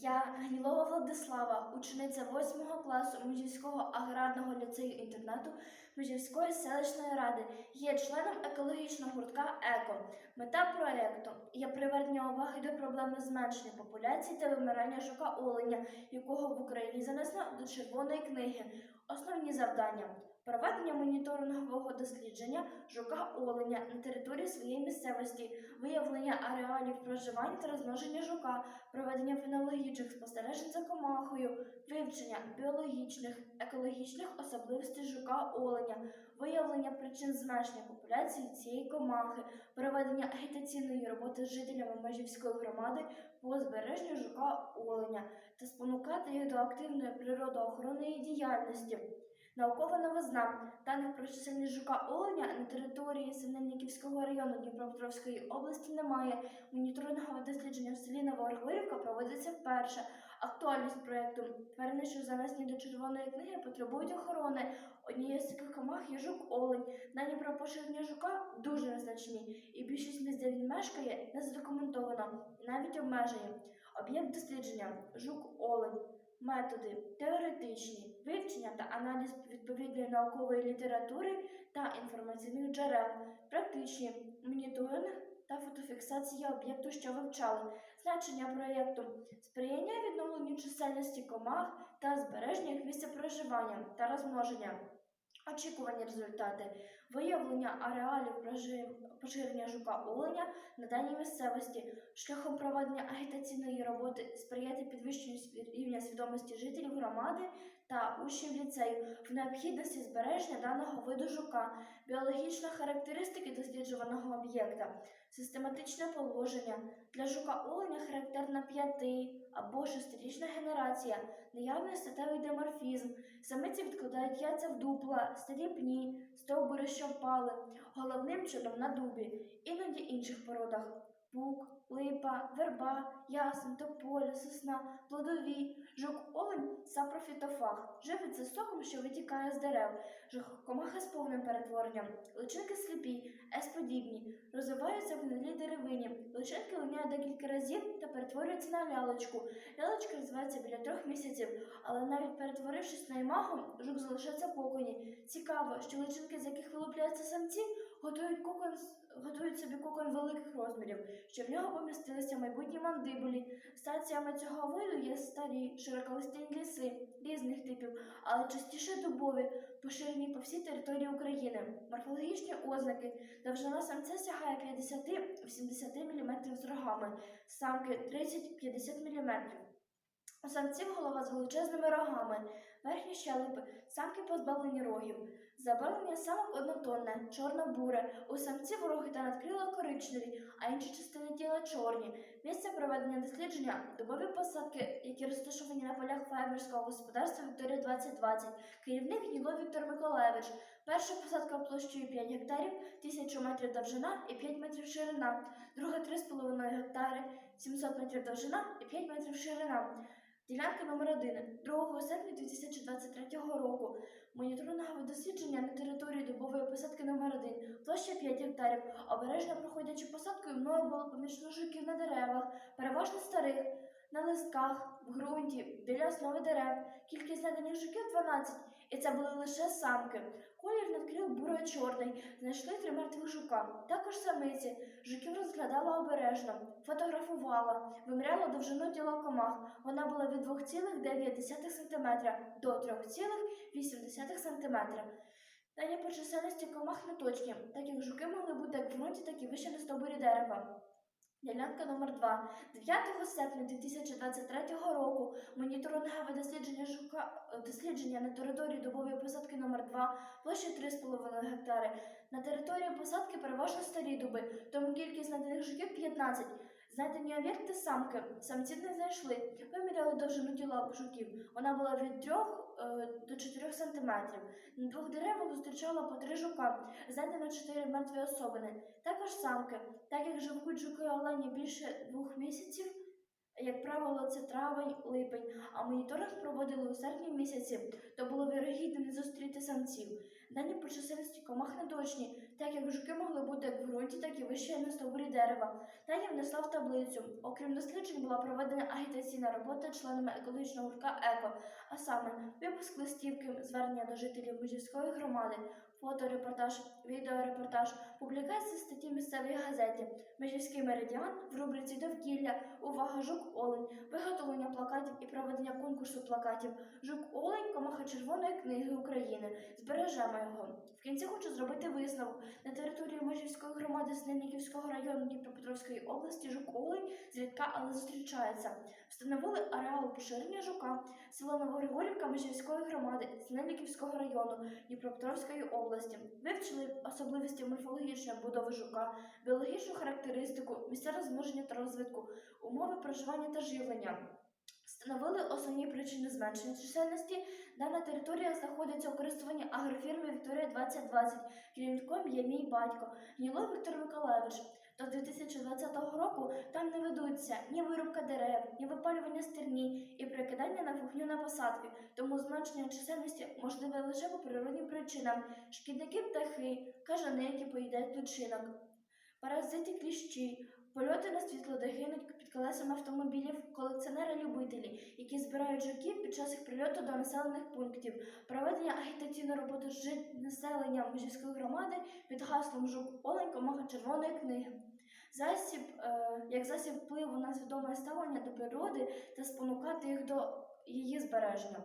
Я Гнілова Владислава, учениця 8 класу Мужівського аграрного ліцею інтернату Мужівської селищної ради, є членом екологічного гуртка ЕКО. Мета проєкту є привернення уваги до проблеми зменшення популяції та вимирання жука оленя, якого в Україні занесено до Червоної книги. Основні завдання проведення моніторингового дослідження жука оленя на території своєї місцевості, виявлення ареалів проживання та розмноження жука, проведення фенологічних спостережень за комахою, вивчення біологічних, екологічних особливостей жука оленя, виявлення причин зменшення популяції цієї комахи, проведення агітаційної роботи з жителями Межівської громади по збереженню жука оленя та спонукати їх до активної природоохоронної діяльності. Наукова новизна даних про чисельність жука оленя на території Синельниківського району Дніпропетровської області немає. Моніторингове дослідження в селі Новогригорівка проводиться вперше. Актуальність проєкту тварини, що занесені до червоної книги, потребують охорони. Однією з таких комах є жук олень. Дані про поширення жука дуже незначні, і більшість місць, де він мешкає, не задокументовано, навіть обмежені. Об'єкт дослідження жук олень. Методи теоретичні, вивчення та аналіз відповідної наукової літератури та інформаційних джерел, практичні моніторинг та фотофіксація об'єкту, що вивчали, значення проєкту, сприяння відновленню чисельності комах та збереження їх місця проживання та розмноження. Очікувані результати виявлення ареалів поширення жука оленя на даній місцевості. Шляхом проведення агітаційної роботи сприяти підвищенню рівня свідомості жителів громади та учнів ліцею в необхідності збереження даного виду жука, біологічна характеристики досліджуваного об'єкта, систематичне положення. Для жука оленя характерна п'яти або шестирічна генерація, наявний статевий деморфізм, самиці відкладають яйця в дупла, старі пні, стовбури, що впали, головним чином на дубі, іноді інших породах. Бук, липа, верба, ясен, тополя, сосна, плодові, жук олень сапрофітофаг, живиться соком, що витікає з дерев, жук комаха з повним перетворенням, личинки сліпі, С-подібні, розвиваються в гнилій деревині, личинки линяють декілька разів та перетворюються на лялечку. Лялечка розвивається біля трьох місяців, але навіть перетворившись на імаго, жук залишається в коконі. Цікаво, що личинки, з яких вилупляються самці, готують кокон готують собі кокон великих розмірів, що в нього помістилися майбутні мандибулі. Стаціями цього виду є старі, широколистяні ліси різних типів, але частіше дубові, поширені по всій території України. Морфологічні ознаки довжина самця сягає 50-80 мм з рогами, самки 30-50 мм. У самців голова з величезними рогами, верхні щелепи, самки позбавлені рогів. Забарвлення самок однотонне, чорно-буре, у самців роги та надкрила коричневі, а інші частини тіла чорні. Місце проведення дослідження дубові посадки, які розташовані на полях фермерського господарства Вікторія 2020. Керівник Гніло Віктор Миколаєвич. Перша посадка площею 5 гектарів, 1000 метрів довжина і 5 метрів ширина. Друга 3,5 гектари, 700 метрів довжина і 5 метрів ширина. Ділянка номер 1 2 серпня 2023 року. Моніторингове дослідження на території дубової посадки номер 1 площа 5 гектарів. Обережно проходячи посадкою, мною було помічно жуків на деревах, переважно старих, на листках, в ґрунті, біля основи дерев. Кількість знайдених жуків 12, і це були лише самки. Колір надкрил буро-чорний, знайшли три мертвих жука. Також самиці. Жуків розглядала обережно, фотографувала, виміряла довжину тіла комах. Вона була від 2,9 см до 3,8 см. Дані по чисельності комах не точні, так як жуки могли бути як в ґрунті, так і вище на стовбурі дерева. Ділянка номер 2 9 серпня 2023 року моніторингове дослідження жука дослідження на території добової посадки номер 2 площа 3,5 гектари. На території посадки переважно старі дуби, тому кількість наданих жуків 15. Знайдені об'єкти самки, самці не знайшли. Виміряли довжину тіла жуків. Вона була від 3 е, до 4 см. На двох деревах зустрічала по три жука. Знайдено 4 мертві особини. Також самки, так як живуть жуки олені більше двох місяців, Як правило, це травень, липень, а моніторинг проводили у серпні місяці, то було вірогідно не зустріти самців. Дані по чисельності комах не точні, так як жуки могли бути як в ґрунті, так і вище на стовбурі дерева. Дані внесла в таблицю. Окрім досліджень, була проведена агітаційна робота членами екологічного гуртка ЕКО, а саме випуск листівки, звернення до жителів Межівської громади, фоторепортаж, відеорепортаж, публікація статті місцевої газети, Межівський меридіан в рубриці Довкілля, увага жук Олень, виготовлення плакатів і проведення конкурсу плакатів Жук Олень, комаха Червоної книги України. Збережемо його. В кінці хочу зробити висновок. На громади Снельниківського району Дніпропетровської області жук Олень зрідка, але зустрічається. Встановили ареал поширення жука, село Новогригорівка Межівської громади Снельниківського району Дніпропетровської області. Вивчили особливості морфологічної будови жука, біологічну характеристику, місця розмноження та розвитку, умови проживання та живлення. Встановили основні причини зменшення чисельності. Дана територія знаходиться у користуванні агрофірми Вікторія 2020. Керівником є мій батько Гніло Віктор Миколаївич. До 2020 року там не ведуться ні вирубка дерев, ні випалювання стерні і прикидання на вогню на посадки, тому зменшення чисельності можливе лише по природнім причинам: шкідники птахи, кажани, які поїдають личинок, паразити кліщі, польоти на світло, де гинуть під колесами автомобілів, колекціонери-любителі, які збирають жуків під час їх прильоту до населених пунктів, проведення агітаційної роботи з жит- населення Межівської громади під гаслом Жук Олень комаха червоної книги. Засіб, е, як засіб впливу на свідоме ставлення до природи та спонукати їх до її збереження.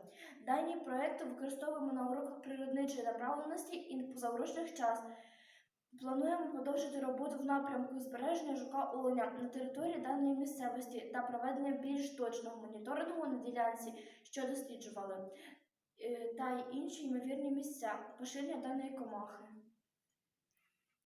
Дані проекти використовуємо на уроках природничої направленості і позаурочних час. Плануємо продовжити роботу в напрямку збереження жука оленя на території даної місцевості та проведення більш точного моніторингу на ділянці, що досліджували, е, та й інші ймовірні місця поширення даної комахи.